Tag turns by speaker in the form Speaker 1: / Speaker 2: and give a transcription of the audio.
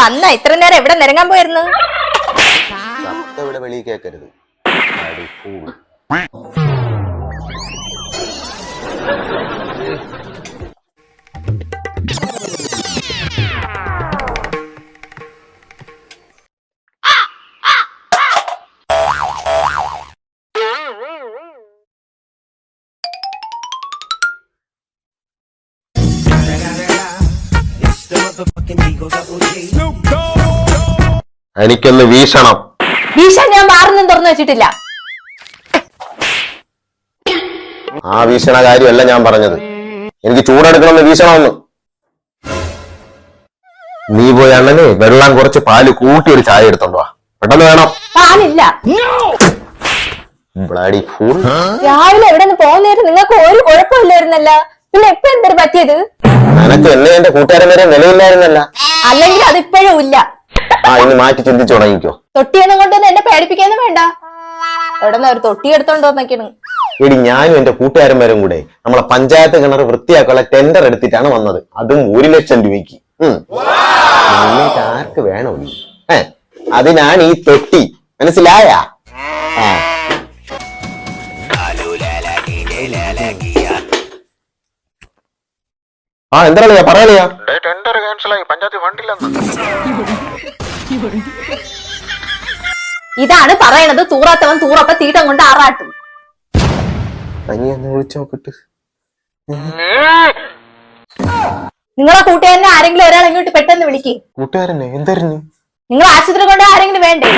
Speaker 1: വന്ന ഇത്ര നേരം എവിടെ നിരങ്ങാൻ പോയിരുന്നു?
Speaker 2: ഇവിടെ വെളിയിൽ കേക്കരുത്. അടി എനിക്കൊന്ന് വീശണം.
Speaker 1: വീശാൻ ഞാൻ മാറുന്നും തുറന്നു വെച്ചിട്ടില്ല.
Speaker 2: ആ വീശണ കാര്യമല്ല ഞാൻ പറഞ്ഞത്. എനിക്ക് ചൂടെടുക്കണമെന്ന് വീശണമെന്ന്. നീ പോയി അണ്ണന് വെള്ളം കുറച്ച് പാൽ കൂട്ടി ഒരു ചായ എടുത്തോണ്ട് വാ. പെട്ടെന്ന് വേണം.
Speaker 1: പാലില്ല.
Speaker 2: Bloody fool.
Speaker 1: രാവിലെ എവിടെ നിന്ന് പോകുന്നേരം നിങ്ങൾക്ക് ഒരു കുഴപ്പമില്ലായിരുന്നല്ല. പിന്നെ എപ്പോ എന്തൊരു പറ്റിയത്?
Speaker 2: നിനക്ക് എന്നെ എന്റെ കൂട്ടുകാരൻ വരെ നിലയില്ലായിരുന്നല്ല
Speaker 1: അല്ലെങ്കിൽ അതിപ്പോഴും ഇല്ല
Speaker 2: ആ ഇനി മാറ്റി ചിന്തിച്ചു തുടങ്ങിക്കോ
Speaker 1: തൊട്ടിയൊന്നും കൊണ്ടൊന്നും എന്നെ പേടിപ്പിക്കാനും വേണ്ട എവിടെ നിന്ന് ഒരു തൊട്ടി എടുത്തോണ്ട് വന്നേക്കണ്
Speaker 2: എടി ഞാനും എന്റെ കൂട്ടുകാരന്മാരും കൂടെ നമ്മളെ പഞ്ചായത്ത് കിണർ വൃത്തിയാക്കാനുള്ള ടെൻഡർ എടുത്തിട്ടാണ് വന്നത് അതും ഒരു ലക്ഷം രൂപയ്ക്ക് ഉം. ആർക്ക് വേണോ നീ ഏ അതിനാണ് ഈ തൊട്ടി മനസ്സിലായ ആ ആ എന്താ പറയാ
Speaker 3: ടെൻഡർ ക്യാൻസലായി പഞ്ചായത്ത് ഫണ്ടില്ലെന്ന്.
Speaker 1: ഇതാണ് പറയണത് തൂറാത്തവൻ തൂറപ്പ തീട്ടം കൊണ്ട് ആറാട്ടും.
Speaker 2: വിളിച്ചു നോക്കിട്ട്.
Speaker 1: നിങ്ങളെ കൂട്ടുകാരനെ ആരെങ്കിലും ഒരാൾ ഇങ്ങോട്ട് പെട്ടെന്ന് വിളിക്ക്.
Speaker 2: കൂട്ടുകാരനെ എന്തായിരുന്നു
Speaker 1: നിങ്ങൾ ആശുപത്രി കൊണ്ട് ആരെങ്കിലും വേണ്ടേ?